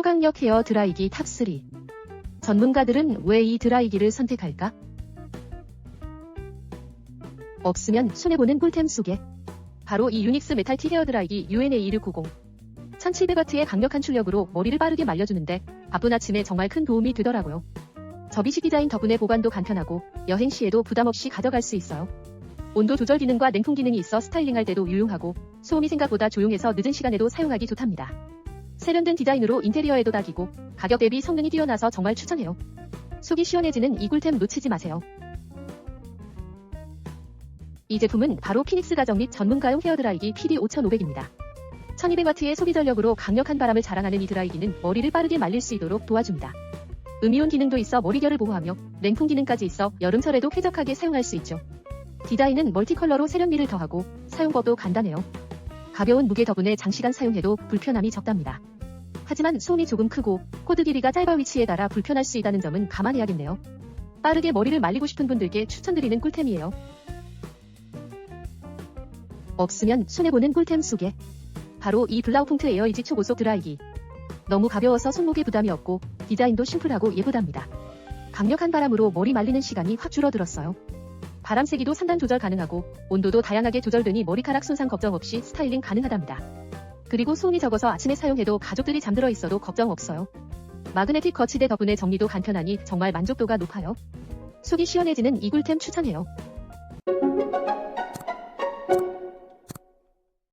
초강력 헤어 드라이기 탑3. 전문가들은 왜 이 드라이기를 선택할까? 없으면 손해보는 꿀템 소개. 바로 이 유닉스 메탈티 헤어 드라이기 UNA1690. 1700W의 강력한 출력으로 머리를 빠르게 말려주는데 바쁜 아침에 정말 큰 도움이 되더라고요. 접이식 디자인 덕분에 보관도 간편하고 여행 시에도 부담 없이 가져갈 수 있어요. 온도 조절 기능과 냉풍 기능이 있어 스타일링할 때도 유용하고 소음이 생각보다 조용해서 늦은 시간에도 사용하기 좋답니다. 세련된 디자인으로 인테리어에도 딱이고 가격 대비 성능이 뛰어나서 정말 추천해요. 속이 시원해지는 이 꿀템 놓치지 마세요. 이 제품은 바로 피닉스 가정 및 전문가용 헤어드라이기 PD5500입니다. 1200W의 소비 전력으로 강력한 바람을 자랑하는 이 드라이기는 머리를 빠르게 말릴 수 있도록 도와줍니다. 음이온 기능도 있어 머리결을 보호하며 냉풍 기능까지 있어 여름철에도 쾌적하게 사용할 수 있죠. 디자인은 멀티컬러로 세련미를 더하고 사용법도 간단해요. 가벼운 무게 덕분에 장시간 사용해도 불편함이 적답니다. 하지만 손이 조금 크고 코드 길이가 짧아 위치에 따라 불편할 수 있다는 점은 감안해야겠네요. 빠르게 머리를 말리고 싶은 분들께 추천드리는 꿀템이에요. 없으면 손해보는 꿀템 소개. 바로 이 블라우풍트 에어이지 초고속 드라이기. 너무 가벼워서 손목에 부담이 없고 디자인도 심플하고 예쁘답니다. 강력한 바람으로 머리 말리는 시간이 확 줄어들었어요. 바람 세기도 상단 조절 가능하고 온도도 다양하게 조절되니 머리카락 손상 걱정 없이 스타일링 가능하답니다. 그리고 소음이 적어서 아침에 사용해도 가족들이 잠들어 있어도 걱정 없어요. 마그네틱 거치대 덕분에 정리도 간편하니 정말 만족도가 높아요. 속이 시원해지는 이 꿀템 추천해요.